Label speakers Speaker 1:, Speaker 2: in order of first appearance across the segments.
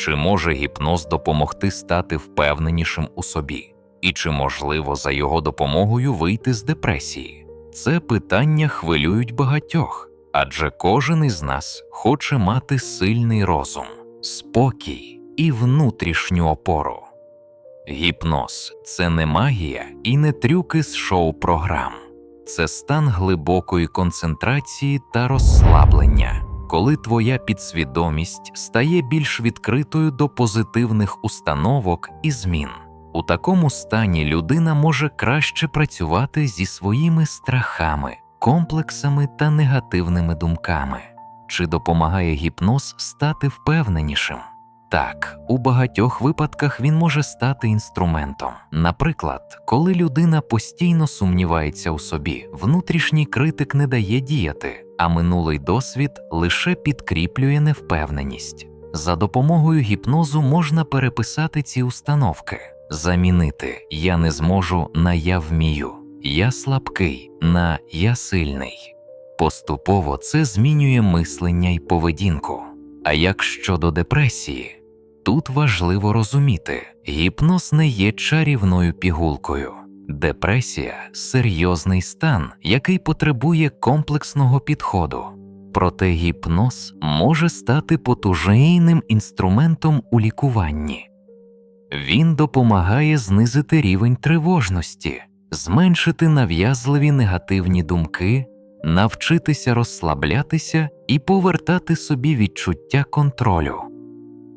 Speaker 1: Чи може гіпноз допомогти стати впевненішим у собі? І чи можливо за його допомогою вийти з депресії? Це питання хвилюють багатьох, адже кожен із нас хоче мати сильний розум, спокій і внутрішню опору. Гіпноз це не магія і не трюки з шоу-програм, це стан глибокої концентрації та розслаблення, коли твоя підсвідомість стає більш відкритою до позитивних установок і змін. У такому стані людина може краще працювати зі своїми страхами, комплексами та негативними думками. Чи допомагає гіпноз стати впевненішим? Так, у багатьох випадках він може стати інструментом. Наприклад, коли людина постійно сумнівається у собі, внутрішній критик не дає діяти, а минулий досвід лише підкріплює невпевненість. За допомогою гіпнозу можна переписати ці установки, замінити я не зможу на я вмію, я слабкий на я сильний. Поступово це змінює мислення й поведінку. А як щодо депресії, тут важливо розуміти, гіпноз не є чарівною пігулкою. Депресія серйозний стан, який потребує комплексного підходу. Проте гіпноз може стати потужним інструментом у лікуванні. Він допомагає знизити рівень тривожності, зменшити нав'язливі негативні думки, навчитися розслаблятися і повертати собі відчуття контролю.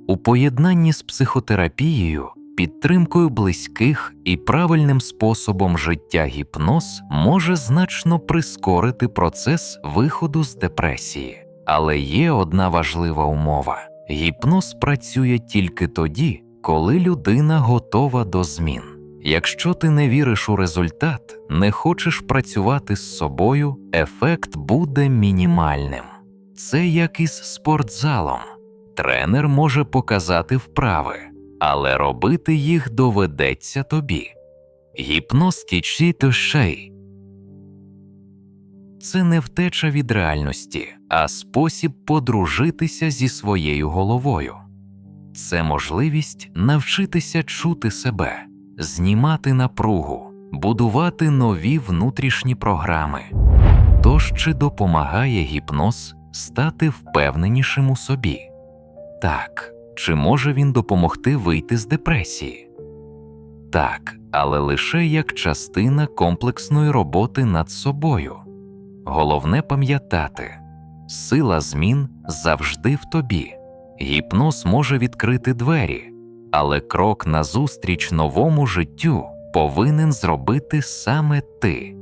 Speaker 1: У поєднанні з психотерапією, підтримкою близьких і правильним способом життя гіпноз може значно прискорити процес виходу з депресії. Але є одна важлива умова: гіпноз працює тільки тоді, коли людина готова до змін. Якщо ти не віриш у результат, не хочеш працювати з собою, ефект буде мінімальним. Це як із спортзалом. Тренер може показати вправи, але робити їх доведеться тобі. Гіпноз кічі тушей це не втеча від реальності, а спосіб подружитися зі своєю головою. Це можливість навчитися чути себе, знімати напругу, будувати нові внутрішні програми. Тож чи допомагає гіпноз стати впевненішим у собі? Так, чи може він допомогти вийти з депресії? Так, але лише як частина комплексної роботи над собою. Головне пам'ятати, сила змін завжди в тобі. Гіпноз може відкрити двері, але крок назустріч новому життю повинен зробити саме ти.